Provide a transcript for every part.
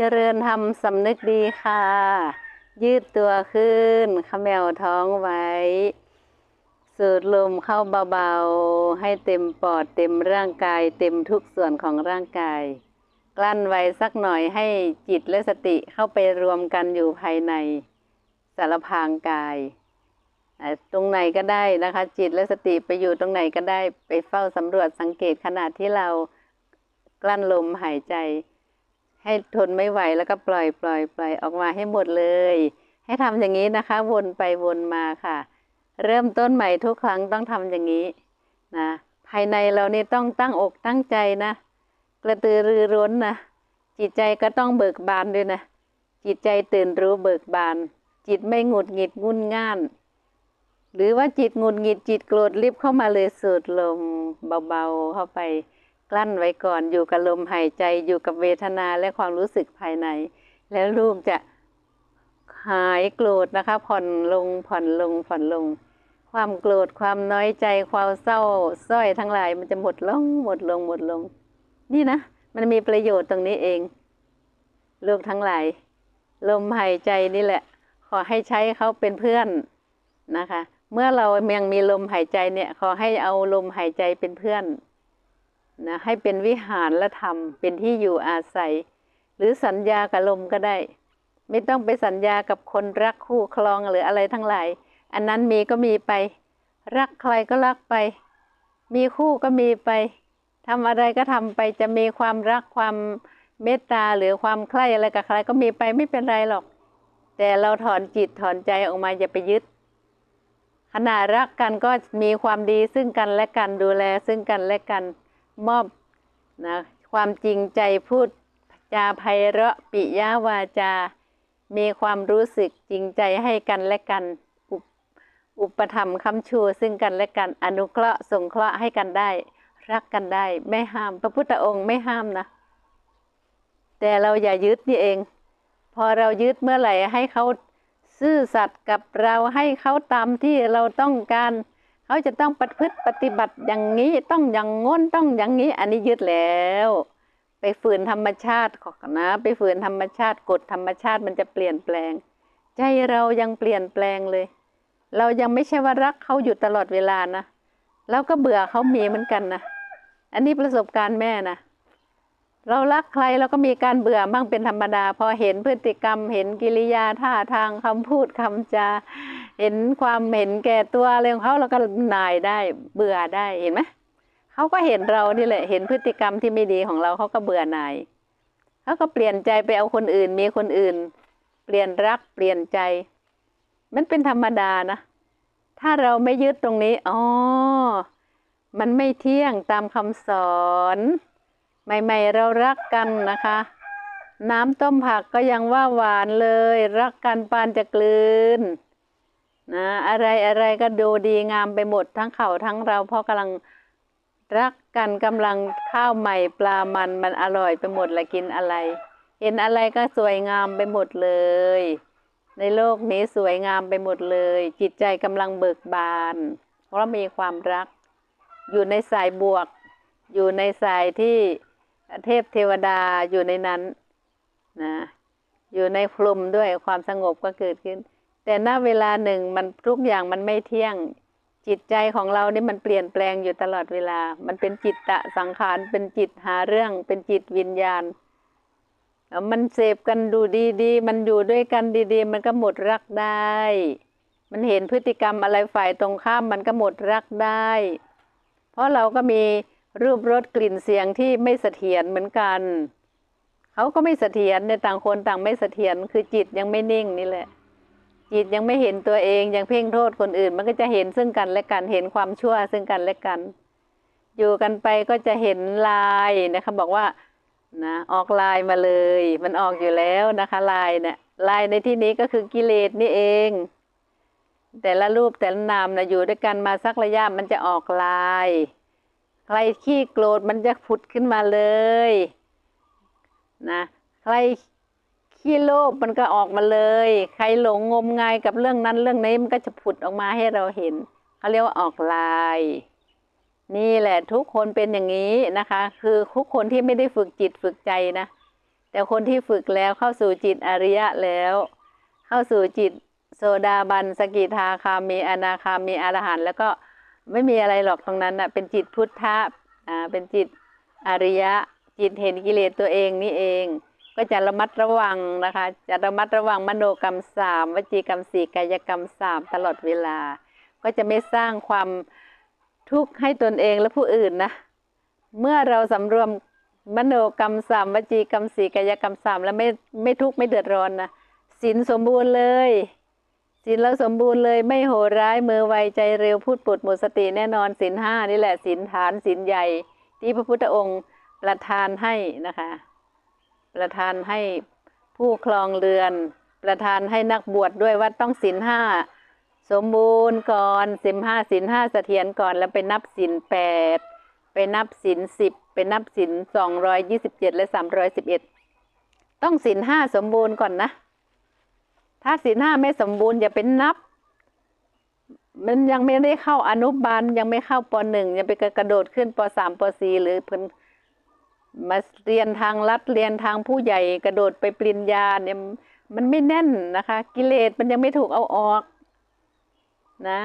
เจริญธรรมสำนึกดีค่ะ ยืดตัวขึ้นขมวท้องไว้ สูดลมเข้าเบาๆ ให้เต็มปอดเต็มร่างกาย เต็มทุกส่วนของร่างกาย กลั้นไว้สักหน่อยให้จิตและสติเข้าไปรวมกันอยู่ภายในสารพรางกาย ตรงไหนก็ได้นะคะ จิตและสติไปอยู่ตรงไหนก็ได้ไปเฝ้าสำรวจสังเกตขณะที่เรากลั้นลมหายใจ ให้ทนไม่ไหวแล้วก็ปล่อยปล่อยปล่อยออกมาให้หมดเลย ให้ทำอย่างนี้นะคะ วนไปวนมาค่ะ เริ่มต้นใหม่ทุกครั้งต้องทำอย่างนี้นะภายในเรานี่ต้องตั้งอกตั้งใจนะ กระตือรือร้นนะจิตใจก็ต้องเบิกบานด้วยนะจิตใจตื่นรู้เบิกบาน จิตไม่หงุดหงิดงุนง่าน หรือว่าจิตหงุดหงิดจิตโกรธรีบเข้ามาเลยสูดลมเบาๆเข้าไป กลั้นไว้ก่อนอยู่กับลมหายใจอยู่กับเวทนาและความรู้สึกภายใน แล้วลูกจะหายโกรธนะคะ ผ่อนลงผ่อนลงผ่อนลง ความโกรธความน้อยใจความเศร้าสร้อยทั้งหลาย มันจะหมดลงหมดลงหมดลง นี่นะ มันมีประโยชน์ตรงนี้เอง ลูกทั้งหลาย ลมหายใจนี่แหละ ขอให้ใช้เขาเป็นเพื่อนนะคะ เมื่อเรายังมีลมหายใจเนี่ย ขอให้เอาลมหายใจเป็นเพื่อน นะให้เป็นวิหารและธรรม เป็นที่อยู่อาศัย หรือสัญญากับลมก็ได้ ไม่ต้องไปสัญญากับคนรักคู่ครองหรืออะไรทั้งหลาย อันนั้นมีก็มีไป รักใครก็รักไป มีคู่ก็มีไปทำอะไรก็ทำไปจะมีความรักความเมตตาหรือความใคร่อะไรกับใครก็มีไปไม่เป็นไรหรอก แต่เราถอนจิตถอนใจออกมาอย่าไปยึดขณะรักกันก็มีความดีซึ่งกันและกันดูแลซึ่งกันและกัน มอบนะความจริงใจพูดจาไพเราะปิยาวาจา มีความรู้สึกจริงใจให้กันและกันอุปอุปธรรมคำชูซึ่งกันและกันอนุเคราะห์สงเคราะห์ให้กันได้ รักกันได้ ไม่ห้าม พระพุทธองค์ไม่ห้ามนะ แต่เราอย่ายึดนี่เอง พอเรายึดเมื่อไหร่ให้เขาซื่อสัตย์กับเราให้เขาตามที่เราต้องการ เขาจะต้องปฏิพฤติปฏิบัติอย่างนี้ต้องอย่างง้นต้องอย่างนี้ อันนี้ยึดแล้ว ไปฝืนธรรมชาติของนะ ไปฝืนธรรมชาติกฎธรรมชาติมันจะเปลี่ยนแปลง ใจเรายังเปลี่ยนแปลงเลย เรายังไม่ใช่ว่ารักเขาอยู่ตลอดเวลานะเราก็เบื่อเขามีเหมือนกันนะอันนี้ประสบการณ์แม่นะ เรารักใครเราก็มีการเบื่อบ้างเป็นธรรมดา พอเห็นพฤติกรรม เห็นกิริยาท่าทางคำพูดคำจาเห็นความเห็นแก่ตัวอะไรของเขาเราก็หน่ายได้เบื่อได้เห็นไหมเขาก็เห็นเรานี่แหละ เห็นพฤติกรรมที่ไม่ดีของเราเขาก็เบื่อหน่ายเขาก็เปลี่ยนใจไปเอาคนอื่น มีคนอื่น เปลี่ยนรักเปลี่ยนใจ มันเป็นธรรมดานะถ้าเราไม่ยึดตรงนี้อ๋อมันไม่เที่ยงตามคำสอน ใหม่ๆเรารักกันนะคะ น้ำต้มผักก็ยังว่าหวานเลย รักกันปานจะกลืนนะอะไรอะไรก็ดูดีงามไปหมดทั้งเขาทั้งเราเพราะกำลังรักกันกำลังข้าวใหม่ปลามันมันอร่อยไปหมดละกินอะไร เห็นอะไรก็สวยงามไปหมดเลย ในโลกนี้สวยงามไปหมดเลย จิตใจกำลังเบิกบาน เพราะมีความรัก อยู่ในสายบวก อยู่ในสายที่ เทพเทวดาอยู่ในนั้นนะอยู่ในพรมด้วยความสงบก็เกิดขึ้น แต่ณเวลาหนึ่งมันทุกอย่างมันไม่เที่ยงจิตใจของเรานี่มันเปลี่ยนแปลงอยู่ตลอดเวลา มันเป็นจิตตะสังขาร เป็นจิตหาเรื่อง เป็นจิตวิญญาณแล้วมันเสพกันดูดีๆ มันอยู่ด้วยกันดีๆ มันก็หมดรักได้ มันเห็นพฤติกรรมอะไรฝ่ายตรงข้ามมันก็หมดรักได้ เพราะเราก็มี รูปรสกลิ่นเสียงที่ไม่เสถียรเหมือนกันเขาก็ไม่เสถียรในต่างคนต่างไม่เสถียรคือจิตยังไม่นิ่งนี่แหละ จิตยังไม่เห็นตัวเองยังเพ่งโทษคนอื่น มันก็จะเห็นซึ่งกันและกันเห็นความชั่วซึ่งกันและกัน อยู่กันไปก็จะเห็นลายนะคะบอกว่านะออกลายมาเลย มันออกอยู่แล้วนะคะลายเนี่ยลายในที่นี้ก็คือกิเลสนี่เอง แต่ละรูปแต่ละนามนะอยู่ด้วยกันมาสักระยะมันจะออกลาย ใครขี้โกรธมันจะผุดขึ้นมาเลยนะใครขี้โลภมันก็ออกมาเลย ใครหลงงมงายกับเรื่องนั้นเรื่องนี้มันก็จะผุดออกมาให้เราเห็นเขาเรียกว่าออกลาย นี่แหละทุกคนเป็นอย่างนี้นะคะ คือทุกคนที่ไม่ได้ฝึกจิตฝึกใจนะ แต่คนที่ฝึกแล้วเข้าสู่จิตอริยะแล้ว เข้าสู่จิตโซดาบันสกิทาคามีอนาคามีอรหันต์แล้วก็ ไม่มีอะไรหรอกตรงนั้นนะเป็นจิตพุทธะอ่าเป็นจิตอริยะ จิตเห็นกิเลสตัวเองนี่เอง ก็จะระมัดระวังนะคะ จะระมัดระวังมโนกรรมสามวจีกรรมสี่กายกรรมสามตลอดเวลา ก็จะไม่สร้างความทุกข์ให้ตนเองและผู้อื่นนะ เมื่อเราสำรวมมโนกรรมสามวจีกรรมสี่กายกรรมสามแล้วไม่ไม่ทุกข์ไม่เดือดร้อนนะศีลสมบูรณ์เลย ศีลเราสมบูรณ์เลยไม่โหดร้ายมือไวใจเร็วพูดปดหมดสติแน่นอนศีลห้านี่แหละศีลฐานศีลใหญ่ ที่พระพุทธองค์ประทานให้นะคะ ประทานให้ผู้ครองเรือน ประทานให้นักบวชดด้วยว่าต้องศีลห้าสมบูรณ์ก่อนศีลห้าศีลห้าเสถียรก่อนแล้วไปนับศีลแปดไปนับศีลสิบไปนับศีลสองร้อยยี่สิบเจ็ดและสามร้อยสิบเอ็ดต้องศีลห้าสมบูรณ์ก่อนนะ ถ้าศีลห้าไม่สมบูรณ์อย่าเป็นนับ มันยังไม่ได้เข้าอนุบาลยังไม่เข้าปหนึ่งยังไปกระโดดขึ้นปสามปสี่หรือเพิ่นมาเรียนทางลัดเรียนทางผู้ใหญ่กระโดดไปปริญญาเนี่ยมันไม่แน่นนะคะ กิเลสมันยังไม่ถูกเอาออกนะ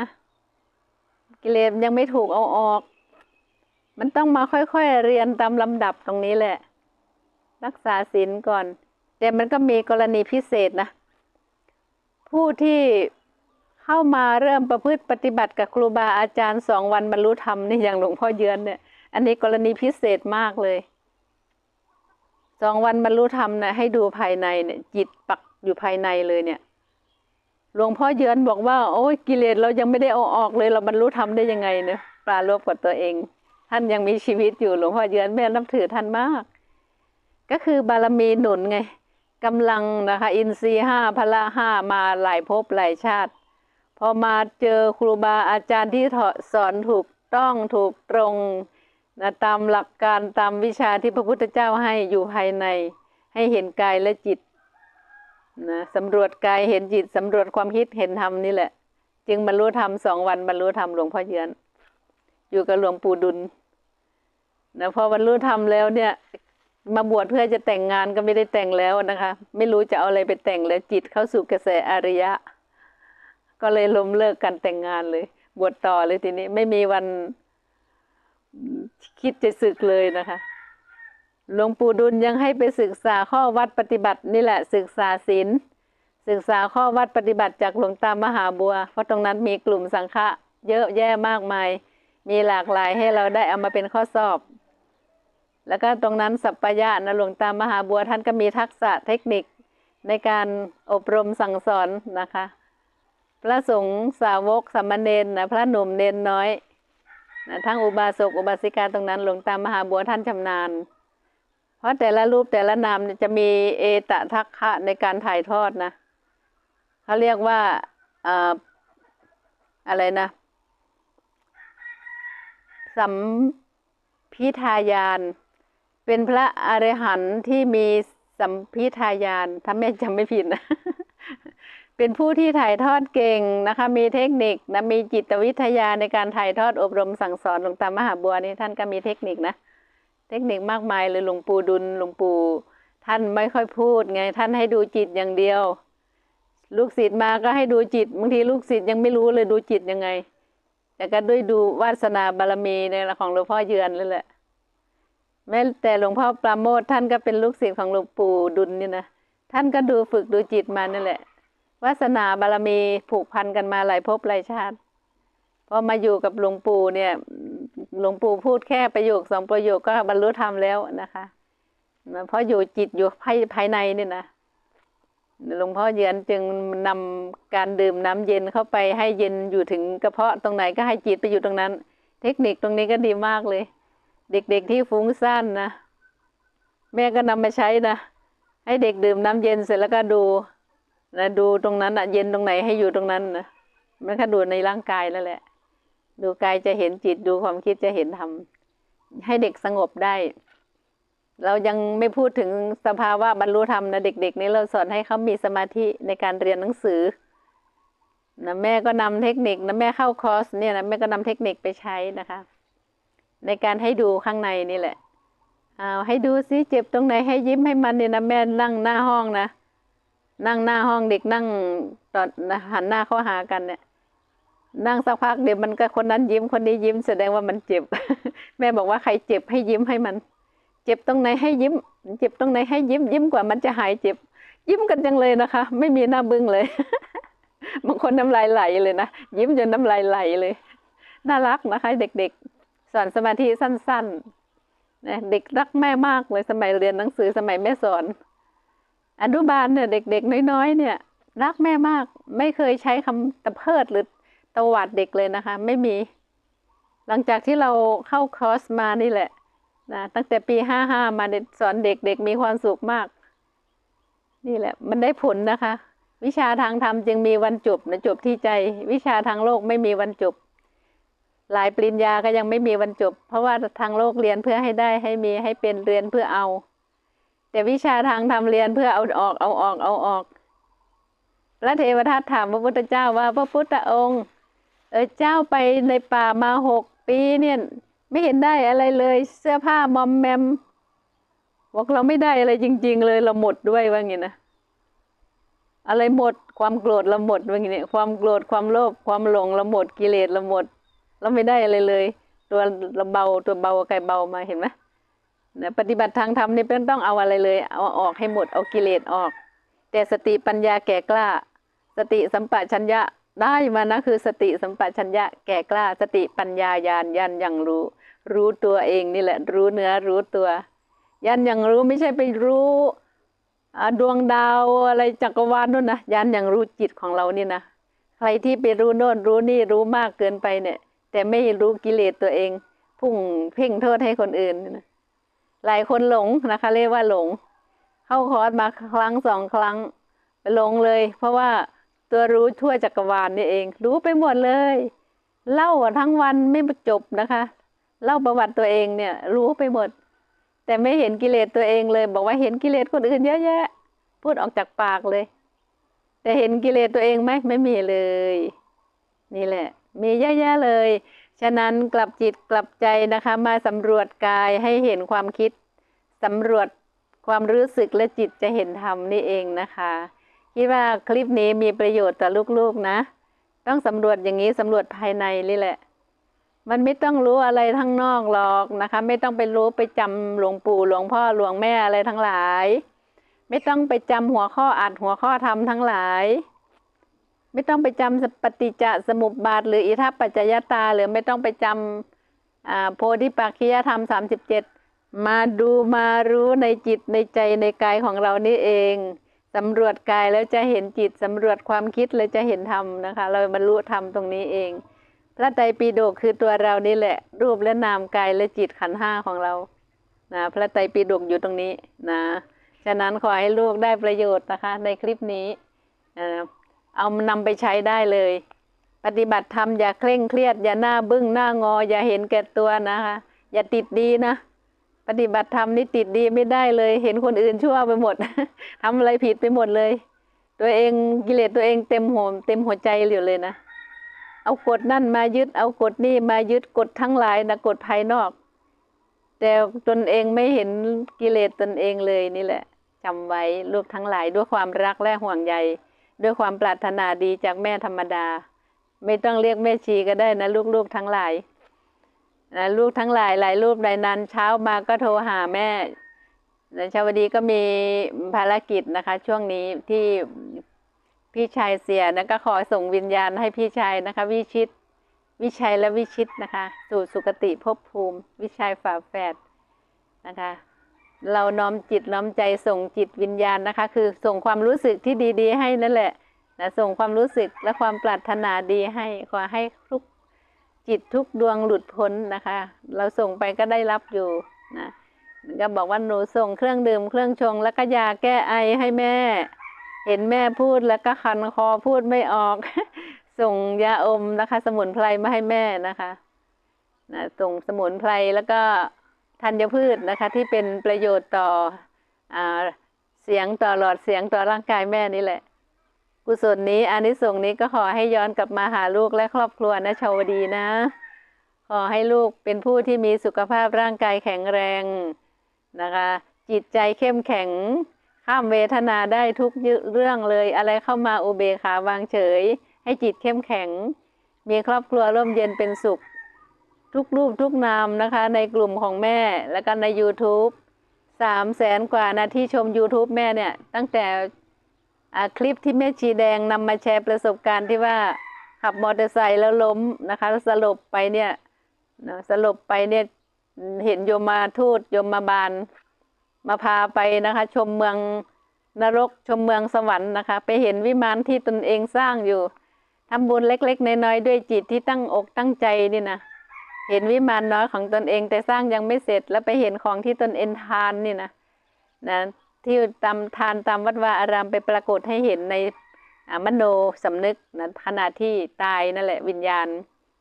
กิเลสมันยังไม่ถูกเอาออก มันต้องมาค่อยๆเรียนตามลำดับตรงนี้แหละ รักษาศีลก่อน แต่มันก็มีกรณีพิเศษนะ ผู้ที่เข้ามาเริ่มประพฤติปฏิบัติกับครูบาอาจารย์สองวันบรรลุธรรมนี่อย่างหลวงพ่อเยือนเนี่ย อันนี้กรณีพิเศษมากเลยสองวันบรรลุธรรมนะให้ดูภายในเนี่ย จิตปักอยู่ภายในเลยเนี่ยหลวงพ่อเยือนบอกว่า โอ้ยกิเลสเรายังไม่ได้เอาออกเลย เราบรรลุธรรมได้ยังไงเนี่ยปลาโลบกับตัวเอง ท่านยังมีชีวิตอยู่หลวงพ่อเยือนแม่นับถือท่านมาก ก็คือบารมีหนุนไง กำลังนะคะ อินทรีห้าพละห้ามาหลายภพหลายชาติ พอมาเจอครูบาอาจารย์ที่สอนถูกต้องถูกตรงนะตามหลักการตามวิชาที่พระพุทธเจ้าให้อยู่ภายใน ให้เห็นกายและจิตนะสำรวจกายเห็นจิตสำรวจความคิดเห็นธรรมนี่แหละ จึงบรรลุธรรมสองวันบรรลุธรรมหลวงพ่อเยือน อยู่กับหลวงปู่ดุลนะพอบรรลุธรรมแล้วเนี่ย มาบวชเพื่อจะแต่งงานก็ไม่ได้แต่งแล้วนะคะ ไม่รู้จะเอาอะไรไปแต่งแล้วจิตเข้าสู่กระแสอริยะ ก็เลยล้มเลิกกันแต่งงานเลย บวชต่อเลยทีนี้ไม่มีวันคิดจะศึกเลยนะคะหลวงปู่ดุลยังให้ไปศึกษาข้อวัดปฏิบัตินี่แหละ ศึกษาศีลศึกษาข้อวัดปฏิบัติจากหลวงตามหาบัว เพราะตรงนั้นมีกลุ่มสังฆะเยอะแยะมากมาย มีหลากหลายให้เราได้เอามาเป็นข้อสอบ แล้วก็ตรงนั้นสัปปายะนะหลวงตามหาบัวท่านก็มีทักษะเทคนิคในการอบรมสั่งสอนนะคะ พระสงฆ์สาวกสามเณรนะพระหนุ่มเนนน้อยนะทั้งอุบาสกอุบาสิกาตรงนั้นหลวงตามหาบัวท่านชำนาญ เพราะแต่ละรูปแต่ละนามจะมีเอตทัคคะในการถ่ายทอดนะเขาเรียกว่าอ่าอะไรนะสัมพิทายาน เป็นพระอรหันต์ที่มีสัมพิทายานถ้าแม่จำไม่ผิดนะ เป็นผู้ที่ถ่ายทอดเก่งนะคะ มีเทคนิคนะมีจิตวิทยาในการถ่ายทอดอบรมสั่งสอนหลวงตามหาบัวนี่ท่านก็มีเทคนิคนะ เทคนิคมากมายเลยหลวงปู่ดุลหลวงปู่ท่านไม่ค่อยพูดไง ท่านให้ดูจิตอย่างเดียว ลูกศิษย์มาก็ให้ดูจิตบางทีลูกศิษย์ยังไม่รู้เลยดูจิตยังไง แต่ก็ด้วยดูวาสนาบารมีในของหลวงพ่อเยือนเลยแหละ แม้แต่หลวงพ่อปราโมทท่านก็เป็นลูกศิษย์ของหลวงปู่ดุลนี่นะท่านก็ดูฝึกดูจิตมานี่แหละวาสนาบารมีผูกพันกันมาหลายภพหลายชาติพอมาอยู่กับหลวงปู่เนี่ยหลวงปู่พูดแค่ประโยคสองประโยคก็บรรลุธรรมแล้วนะคะเพราะอยู่จิตอยู่ภายภายในนี่นะหลวงพ่อเยือนจึงนำการดื่มน้ำเย็นเข้าไปให้เย็นอยู่ถึงกระเพาะตรงไหนก็ให้จิตไปอยู่ตรงนั้น เทคนิคตรงนี้ก็ดีมากเลย เด็กๆที่ฟุ้งซ่านนะ แม่ก็นำมาใช้นะ ให้เด็กดื่มน้ำเย็นเสร็จแล้วก็ดูนะดูตรงนั้นอะเย็นตรงไหนให้อยู่ตรงนั้นนะมันก็ดูในร่างกายนั่นแหละ ดูกายจะเห็นจิตดูความคิดจะเห็นธรรมให้เด็กสงบได้ เรายังไม่พูดถึงสภาวะบรรลุธรรมนะเด็ก ๆ นี้เราสอนให้เขามีสมาธิในการเรียนหนังสือนะแม่ก็นำเทคนิคนะแม่เข้าคอร์สเนี่ยนะแม่ก็นำเทคนิคไปใช้นะคะ ในการให้ดูข้างในนี่แหละอ้าวให้ดูซิเจ็บตรงไหนให้ยิ้มให้มันเนี่ยนะแม่นั่งหน้าห้องนะนั่งหน้าห้องเด็กนั่งตอนหันหน้าเข้าหากันเนี่ย นั่งสักพักเดี๋ยวมันก็คนนั้นยิ้มคนนี้ยิ้มแสดงว่ามันเจ็บ แม่บอกว่าใครเจ็บให้ยิ้มให้มัน เจ็บตรงไหนให้ยิ้ม เจ็บตรงไหนให้ยิ้ม ยิ้มกว่ามันจะหายเจ็บ ยิ้มกันจังเลยนะคะ ไม่มีหน้าบึ้งเลยบางคนน้ำลายไหลเลยนะยิ้มจนน้ำลายไหลเลย น่ารักนะคะ เด็กๆ สอนสมาธิสั้นๆนะเด็กรักแม่มากเลยสมัยเรียนหนังสือสมัยแม่สอน อนุบาลเนี่ยเด็กๆน้อยๆเนี่ย รักแม่มาก ไม่เคยใช้คำตะเพิดหรือตวาดเด็กเลยนะคะ ไม่มี หลังจากที่เราเข้าคอร์สมานี่แหละนะตั้งแต่ปีห้าห้ามาสอนเด็กเด็กมีความสุขมาก นี่แหละ มันได้ผลนะคะ วิชาทางธรรมจึงมีวันจบนะจบที่ใจ วิชาทางโลกไม่มีวันจบ หลายปริญญาก็ยังไม่มีวันจบ เพราะว่าทางโลกเรียนเพื่อให้ได้ให้มีให้เป็นเรียนเพื่อเอา แต่วิชาทางธรรมเรียนเพื่อเอาออกเอาออกเอาออกพระเทวทัตถามพระพุทธเจ้าว่าพระพุทธองค์ เออเจ้าไปในป่ามาหกปีเนี่ยไม่เห็นได้อะไรเลย เสื้อผ้ามอมแมมบอกเราไม่ได้อะไรจริง ๆ เลยเราหมดด้วยว่างี้นะอะไรหมดความโกรธเราหมดว่างี้เนี่ยความโกรธความโลภความหลงเราหมดกิเลสเราหมด เราไม่ได้อะไรเลย ตัวเราเบาตัวเบาไกลเบามาเห็นไหมนะปฏิบัติทางธรรมนี่เป็นต้องเอาอะไรเลย เอาออกให้หมดเอากิเลสออก แต่สติปัญญาแก่กล้า สติสัมปชัญญะได้มานะคือสติสัมปชัญญะแก่กล้า สติปัญญาญาณยันยังรู้ รู้ตัวเองนี่แหละ รู้เนื้อรู้ตัวยันยังรู้ไม่ใช่ไปรู้ดวงดาวอะไรจักรวาลนู่นนะยันยังรู้จิตของเรานี่นะใครที่ไปรู้โน่นรู้นี่รู้มากเกินไปเนี่ย แต่ไม่รู้กิเลสตัวเอง พุ่งเพ่งโทษให้คนอื่นนะหลายคนหลงนะคะ เรียกว่าหลง เข้าคอร์สมาครั้งสองครั้งหลงเลย เพราะว่าตัวรู้ทั่วจักรวาลนี่เอง รู้ไปหมดเลย เล่าทั้งวันไม่จบนะคะ เล่าประวัติตัวเองเนี่ย รู้ไปหมด แต่ไม่เห็นกิเลสตัวเองเลย บอกว่าเห็นกิเลสคนอื่นเยอะแยะ พูดออกจากปากเลย แต่เห็นกิเลสตัวเองไหมไม่มีเลย นี่แหละ มีเยอะแยะเลย ฉะนั้นกลับจิตกลับใจนะคะมาสำรวจกายให้เห็นความคิดสำรวจความรู้สึกและจิตจะเห็นธรรมนี่เองนะคะคิดว่าคลิปนี้มีประโยชน์ต่อลูกๆนะ ต้องสำรวจอย่างนี้สำรวจภายในนี่แหละ มันไม่ต้องรู้อะไรทั้งนอกหรอกนะคะ ไม่ต้องไปรู้ไปจำหลวงปู่หลวงพ่อหลวงแม่อะไรทั้งหลาย ไม่ต้องไปจำหัวข้ออัดหัวข้อธรรมทั้งหลาย ไม่ต้องไปจำปฏิจจสมุปบาท หรืออิทัปปัจจยตา หรือไม่ต้องไปจำโพธิปักขิยธรรมสามสิบเจ็ดมาดูมารู้ในจิตในใจในกายของเรานี่เองสำรวจกายแล้วจะเห็นจิตสำรวจความคิดแล้วจะเห็นธรรมนะคะ เราบรรลุธรรมตรงนี้เอง พระไตรปิฎกคือตัวเรานี่แหละ รูปและนามกายและจิตขันห้าของเรานะพระไตรปิฎกอยู่ตรงนี้นะฉะนั้นขอให้ลูกได้ประโยชน์นะคะในคลิปนี้นะ เอานำไปใช้ได้เลย ปฏิบัติธรรมอย่าเคร่งเครียด อย่าหน้าบึ้งหน้างอ อย่าเห็นแก่ตัวนะคะ อย่าติดดีนะ ปฏิบัติธรรมนี่ติดดีไม่ได้เลย เห็นคนอื่นชั่วไปหมดทำอะไรผิดไปหมดเลย ตัวเองกิเลสตัวเองเต็มหัวเต็มหัวใจอยู่เลยนะ เอากฎนั่นมายึด เอากฎนี่มายึดกฎทั้งหลายนะกฎภายนอก แต่ตนเองไม่เห็นกิเลสตนเองเลยนี่แหละจำไว้ลูกทั้งหลายด้วยความรักและห่วงใย ด้วยความปรารถนาดีจากแม่ธรรมดา ไม่ต้องเรียกแม่ชีก็ได้นะลูกๆทั้งหลายนะลูกทั้งหลายหลายรูปหลายนั้นเช้ามาก็โทรหาแม่ชาวดีก็มีภารกิจนะคะ ช่วงนี้ที่พี่ชายเสียนะก็ขอส่งวิญญาณให้พี่ชายนะคะ วิชิต วิชัยและวิชิตนะคะ สู่สุคติภพภูมิ วิชัยฝาแฝดนะคะ เราน้อมจิตน้อมใจส่งจิตวิญญาณนะคะ คือส่งความรู้สึกที่ดี ๆ ให้นั่นแหละนะส่งความรู้สึกและความปรารถนาดีให้ขอให้ทุกจิตทุกดวงหลุดพ้นนะคะ เราส่งไปก็ได้รับอยู่นะก็บอกว่าหนูส่งเครื่องดื่มเครื่องชง แล้วก็ยาแก้ไอให้แม่ เห็นแม่พูดแล้วก็คันคอพูดไม่ออก ส่งยาอมนะคะ สมุนไพรมาให้แม่นะคะนะส่งสมุนไพรแล้วก็ ธัญพืชนะคะที่เป็นประโยชน์ต่ออเสียงต่อหลอดเสียงต่อร่างกายแม่นี่แหละ กุศลนี้อานิสงส์นี้ก็ขอให้ย้อนกลับมาหาลูกและครอบครัวนะชาวดีนะ ขอให้ลูกเป็นผู้ที่มีสุขภาพร่างกายแข็งแรงนะคะ จิตใจเข้มแข็ง ข้ามเวทนาได้ทุกเรื่องเลย อะไรเข้ามาอุเบกขาวางเฉย ให้จิตเข้มแข็ง มีครอบครัวร่มเย็นเป็นสุข ทุกรูปทุกนามนะคะ ในกลุ่มของแม่แล้วก็ใน YouTube สามแสนกว่านะที่ชม YouTube แม่เนี่ย ตั้งแต่คลิปที่แม่ชีแดงนำมาแชร์ประสบการณ์ที่ว่าขับมอเตอร์ไซค์แล้วล้มนะคะแล้วสลบไปเนี่ยนะสลบไปเนี่ยเห็นโยมมาทูตโยมมาบาล มาพาไปนะคะ ชมเมืองนรกชมเมืองสวรรค์นะคะ ไปเห็นวิมานที่ตนเองสร้างอยู่ทำบุญเล็ก ๆ น้อยๆด้วยจิตที่ตั้งอกตั้งใจนี่นะ เห็นวิมานน้อยของตนเอง แต่สร้างยังไม่เสร็จแล้วไปเห็นของที่ตนเองทานนี่นะนะที่ตามทานตามวัดวาอารามไปปรากฏให้เห็นในมโนสำนึกนะขณะที่ตายนั่นแหละวิญญาณ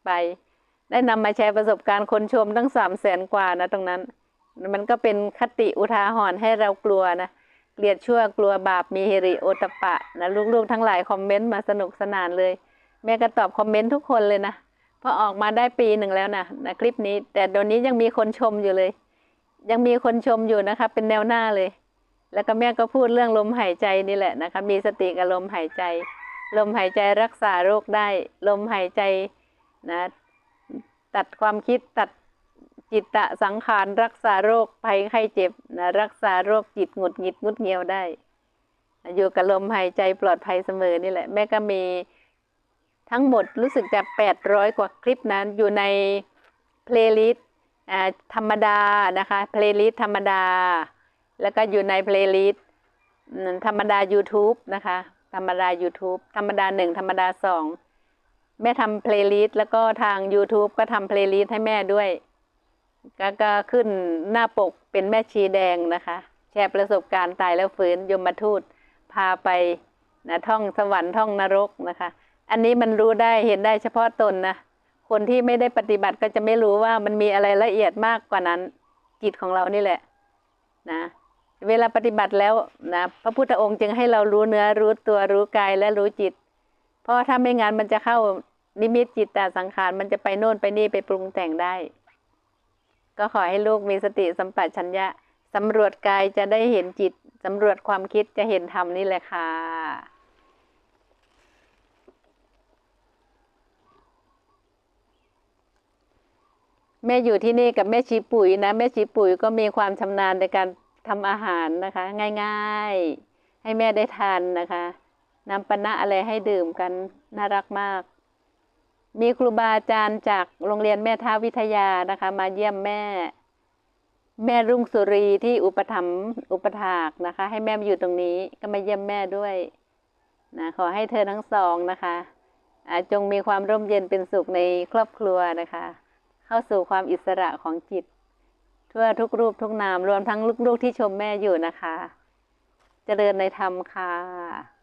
ไป ได้นำมาแชร์ประสบการณ์คนชมตั้งสามแสนกว่านะตรงนั้น มันก็เป็นคติอุทาหรณ์ให้เรากลัวนะเกลียดชั่วกลัวบาปมีเฮริโอตปะนะลูกๆทั้งหลายคอมเมนต์มาสนุกสนานเลย แม่ก็ตอบคอมเมนต์ทุกคนเลยนะ พราะออกมาได้ปีหนึ่งแล้วนะนะคลิปนี้ แต่เดี๋ยวนี้ยังมีคนชมอยู่เลย ยังมีคนชมอยู่นะคะ เป็นแนวหน้าเลย แล้วก็แม่ก็พูดเรื่องลมหายใจนี่แหละนะคะ มีสติกับลมหายใจ ลมหายใจรักษาโรคได้ ลมหายใจนะตัดความคิดตัดจิตตะสังขารรักษาโรคภัยไข้เจ็บนะรักษาโรคจิตหงุดหงิดงุดเงียวได้ อยู่กับลมหายใจปลอดภัยเสมอนี่แหละ แม่ก็มี ทั้งหมดรู้สึกจะแปดร้อยกว่าคลิปนั้นอยู่ในเพลย์ลิสต์ธรรมดานะคะเพลย์ลิสต์ธรรมดา แล้วก็อยู่ในเพลย์ลิสต์ธรรมดา YouTube นะคะ ธรรมดา YouTube ธรรมดาหนึ่งธรรมดาสองแม่ทำเพลย์ลิสต์แล้วก็ทาง YouTube ก็ทำเพลย์ลิสต์ให้แม่ด้วยก็ก็ขึ้นหน้าปกเป็นแม่ชีแดงนะคะ แชร์ประสบการณ์ตายแล้วฟื้นยมทูตพาไปนะท่องสวรรค์ท่องนรกนะคะ อันนี้มันรู้ได้เห็นได้เฉพาะตนนะคนที่ไม่ได้ปฏิบัติก็จะไม่รู้ว่ามันมีอะไรละเอียดมากกว่านั้นจิตของเรานี่แหละนะเวลาปฏิบัติแล้วนะพระพุทธองค์จึงให้เรารู้เนื้อรู้ตัวรู้กายและรู้จิต เพราะถ้าไม่งั้นมันจะเข้านิมิตจิตตสังขารมันจะไปโน่นไปนี่ไปปรุงแต่งได้ ก็ขอให้ลูกมีสติสัมปชัญญะสำรวจกายจะได้เห็นจิตสำรวจความคิดจะเห็นธรรมนี่แหละค่ะ แม่อยู่ที่นี่กับแม่ชีปุ๋ยนะแม่ชีปุ๋ยก็มีความชำนาญในการทำอาหารนะคะ ง่ายๆ ให้แม่ได้ทานนะคะน้ำปนะอะไรให้ดื่มกันน่ารักมาก มีครูบาอาจารย์จากโรงเรียนแม่ท้าวิทยานะคะ มาเยี่ยมแม่ แม่รุ่งสุรีที่อุปถัมภ์อุปถากนะคะ ให้แม่มาอยู่ตรงนี้ก็มาเยี่ยมแม่ด้วยนะขอให้เธอทั้งสองนะคะจงมีความร่มเย็นเป็นสุขในครอบครัวนะคะ เข้าสู่ความอิสระของจิต ทั่วทุกรูปทุกนามรวมทั้งลูกๆที่ชมแม่อยู่นะคะ เจริญในธรรมค่ะ